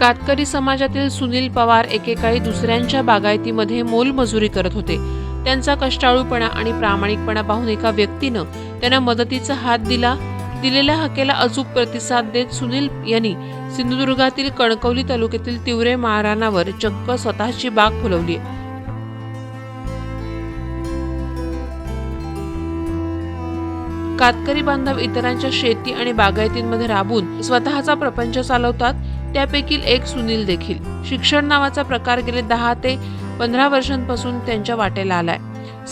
कातकरी समाजातील सुनील पवार एकेकाळी दुसऱ्यांच्या बागायतीमध्ये मोलमजुरी करत होते. त्यांचा कष्टाळूपणा आणि प्रामाणिकपणा पाहून एका व्यक्तीनं त्यांना मदतीचा हात दिला. दिलेल्या हकेला अचूक प्रतिसाद देत सुनील यांनी सिंधुदुर्गातील कणकवली तालुक्यातील तिवरे माळरानावर चक्क स्वतःची बाग फुलवली. कातकरी बांधव इतरांच्या शेती आणि बागायतींमध्ये राबून स्वतःचा प्रपंच चालवतात. त्यापैकी एक सुनील देखील. शिक्षण नावाचा प्रकार गेले दहा ते पंधरा वर्षांपासून त्यांच्या वाटेला आलाय.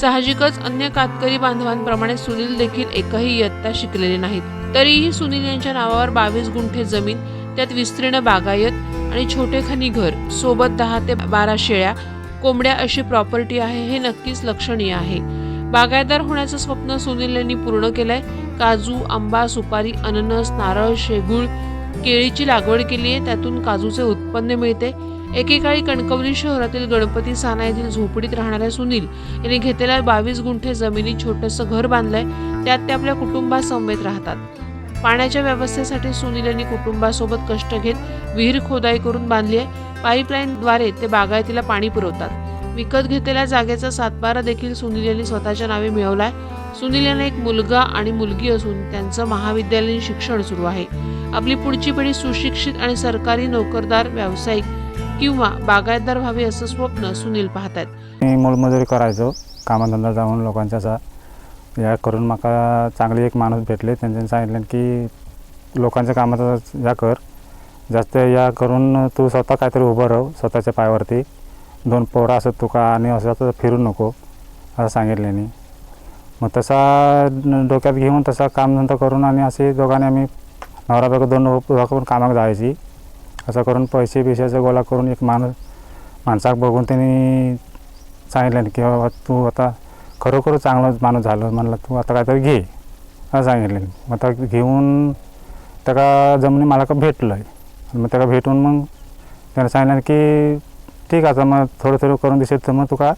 साहजिकच अन्य कातकरी बांधवांप्रमाणे सुनील देखील एकही इयत्ता शिकलेले नाहीत. तरीही सुनील यांच्या नावावर बावीस गुंठे जमीन त्यात विस्तीर्ण बागायत आणि छोटेखानी घर सोबत दहा ते बारा शेळ्या कोंबड्या अशी प्रॉपर्टी आहे हे नक्कीच लक्षणीय आहे. बागायतदार होण्याचं स्वप्न सुनील यांनी पूर्ण केलंय. काजू आंबा सुपारी अननस नारळ शेगूळ केळीची लागवड केली आहे त्यातून काजूचे उत्पन्न मिळते. एकेकाळी कणकवली शहरातील गणपती साना येथील झोपडीत राहणाऱ्या सुनील यांनी घेतलेल्या बावीस गुंठे जमिनीत छोटंसं घर बांधलंय त्यात ते आपल्या कुटुंबासमवेत राहतात. पाण्याच्या व्यवस्थेसाठी सुनील यांनी कुटुंबासोबत कष्ट घेत विहीर खोदाई करून बांधली आहे. पाईपलाईनद्वारे ते बागायतीला पाणी पुरवतात. विकत घेतलेल्या जागेचा सातबारा देखील सुनील यांनी स्वतःच्या नावे मिळवलाय. सुनील यांना एक मुलगा आणि मुलगी असून त्यांचं महाविद्यालयीन शिक्षण सुरू आहे. आपली पुढची पिढी सुशिक्षित आणि सरकारी नोकरदार व्यावसायिक किंवा बागायतदार व्हावे असं स्वप्न सुनील पाहतात मी मोलमजुरी करायचो कामाधंदा जाऊन लोकांच्या असा या करून म्हाका चांगली एक माणूस भेटले. त्यांच्यानी सांगितलं की लोकांच्या कामाचा या कर. जास्त या करून तू स्वतः काहीतरी उभं राहू स्वतःच्या पायावरती. दोन पोरं असत तुका आणि असं फिरू नको असं सांगितल्याने मग तसा डोक्यात घेऊन तसा कामधंदा करून आणि असे दोघांनी आम्ही नवरा बायको दोन दोघं पण कामाक जायची. असं करून पैसे बिशाचं गोळा करून एक माणूस माणसाक बघून त्यांनी सांगितलं की बाबा तू आता खरोखर चांगलं माणूस झालं. म्हणलं तू आता काहीतरी घे. असं सांगितलं. मग आता घेऊन त्याला जमिनी मला का भेटलं आहे मग त्याला भेटून मग त्यानं सांगितलं की ठीक आहे आता मग थोडं थोडं करून दिसेल तर मग तुका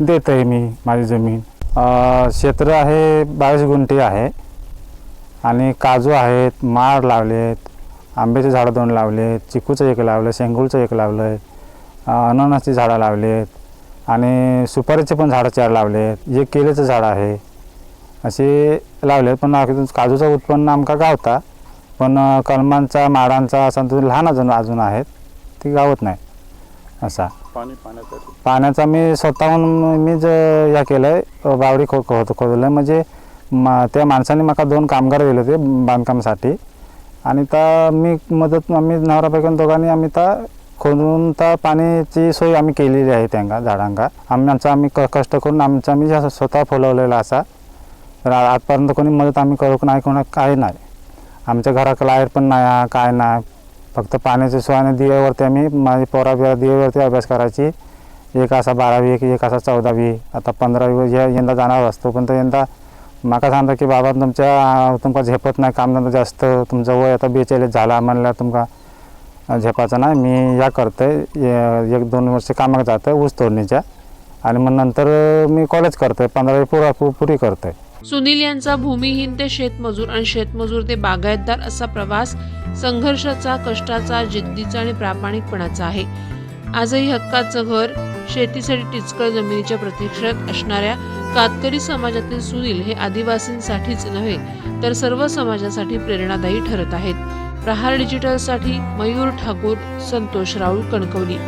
देत आहे मी माझी जमीन. क्षेत्र आहे बावीस गुंठे आहे. आणि काजू आहेत माड लावलेत आंब्याचे झाडं दोन लावलेत चिकूचं एक लावलं शेंगूळचं एक लावलं आहे अननसची झाडं लावलेत आणि सुपारीचे पण झाडं चार लावलेत. एक केळीचं झाड आहे असे लावले पण काजूचं उत्पन्न आमका गावता पण कलमांचा माडांचा असा लहान अजून अजून आहेत ती गावत नाही असा. पाणी पाण्यासाठी. पाण्याचा मी स्वतःहून मी ज या केलं आहे बावडी खो खोद खोदलं म्हणजे मा त्या माणसाने मला दोन कामगार दिले होते बांधकामासाठी. आणि त्या मी मदत आम्ही नवरापैकी दोघांनी आम्ही त्या खोदून त्या पाण्याची सोय आम्ही केलेली आहे त्यांना झाडांका आम्ही आमचा आम्ही क कष्ट करून आमचा आम्ही असं स्वतः फुलवलेला असा. तर आजपर्यंत कोणी मदत आम्ही करू नाही कोणा काय नाही. आमच्या घरात लाइट पण नाही काय नाही. फक्त पाण्याच्या सोयाने दिव्यावरती आम्ही माझी पोरा दिवेवरती दिव्यावरती अभ्यास करायची. एक असा बारावी एक एक असा चौदावी आता पंधरावी या यंदा जाणार असतो. पण तो यंदा माका सांगता की बाबा तुमच्या तुमका झेपत नाही कामधंदा जास्त तुमचं वय आता बेचाळीस झाला म्हणल्या तुमका झेपाचं नाही. मी या करतोय. एक दोन वर्ष कामाक जातं ऊस तोडणीच्या. आणि मग नंतर मी कॉलेज करतोय. पंधरावी पुरा पुरी करतोय. सुनील यांचा भूमिहीन ते शेतमजूर आणि शेतमजूर ते बागायतदार असा प्रवास संघर्षाचा कष्टाचा जिद्दीचा आणि प्रामाणिकपणाचा आहे. आजही हक्काचं घर शेतीसाठी टिचकळ जमिनीच्या प्रतीक्षेत असणाऱ्या कातकरी समाजातील सुनील हे आदिवासींसाठीच नव्हे तर सर्व समाजासाठी प्रेरणादायी ठरत आहेत. प्रहार डिजिटलसाठी मयूर ठाकूर संतोष राऊळ कणकवली